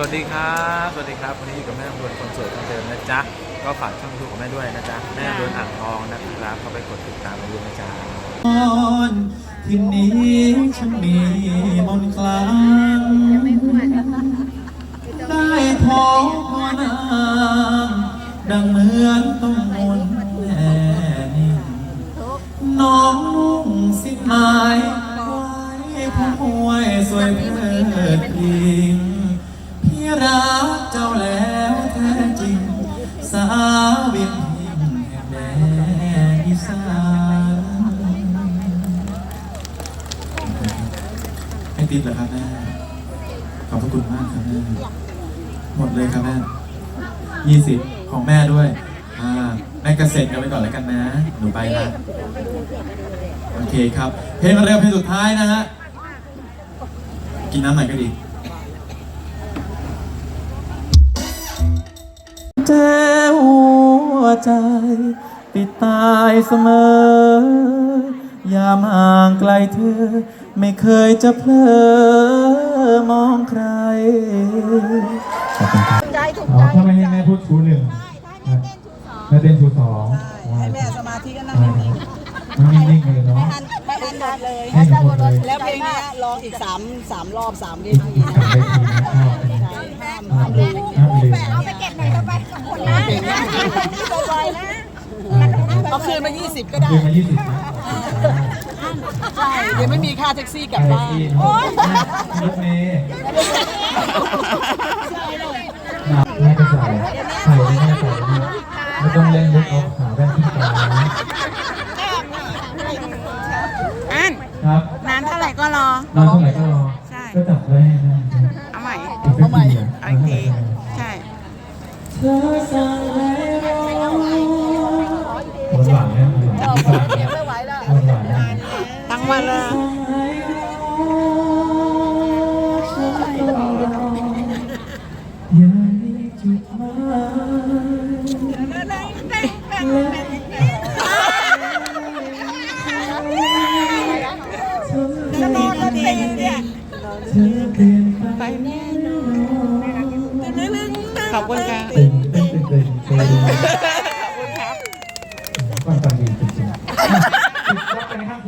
วัสดีครับ สวัสดีครับ วันนี้อยู่กับแม่ตำรวจคนสวยคนเดิมนะจ๊ะ ก็ฝากช่องยูทูบของแม่ด้วยนะจ๊ะ แม่ตำรวจอ่างทองนะครับเข้าไปกดติดตามมาดูนะจ๊ะที่นี้ฉันมีมนต์คลางได้พบพอนางดังเหมือนต้องมนต์แห่นิ่งน้องนุ่งสิ้นหมายไว้ผู้ป่วยสวยเพื่อพริง ติ๊บเหรอครับแม่ขอบพระคุณมากครับแม่หมดเลยครับแม่ยี่สิบของแม่ด้วยอ่าแม่เกษตรกันไปก่อนแล้วกันนะหนูไปนะโอเคครับ เพลงเร็วเพลงสุดท้ายนะฮะกินน้ำหน่อยก็ดีเจ้าหัวใจติดตายเสมอ ยามห่างไกลเธอ ไม่เคยจะเพลอมองใครขอบคุณครับใจถูกอ๋อใจถ้าไม่ให้แม่พูดชูหนึ่งถ้าให้เต้นชูสองแม่เต้นชูสองให้แม่สมาธิก็นั่งได้นิ่งนั่งนิ่งๆเลยเนาะๆไม่อันดับเลยให้หมดเลย แล้วเพลงเนี้ยร้องอีกสามสามรอบสามเวทีทำได้ทีนะชอบนะห้ามห้ามลืมห้ามลืม เอาไปเก็บหน่อยเข้าไปสองคนนะ เพลงนี้บ่อยๆนะ เอาคืนมา 20 ก็ได้ ยืมมายี่สิบนะใช่ เดี๋ยวไม่มีค่าแท็กซี่กลับไปบ้านที่รถเมย์ เนี่ยหวานหวานไม่ไหวแล้วหวานหวานเนี่ยทั้งวันเลยยังมีจุดหมายเธอเปลี่ยนไปแน่นอนขอบคุณค่ะ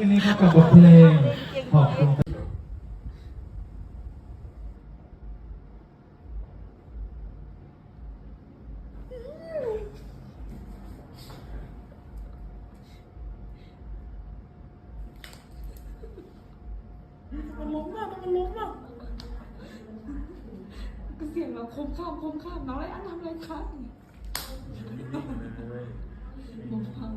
นในค่ำคืนนี้ครับกับบทเพลงขอบคุณเสียงเราคมข้ามคมข้ามน้องไรอันทำอะไรคะผมฟัง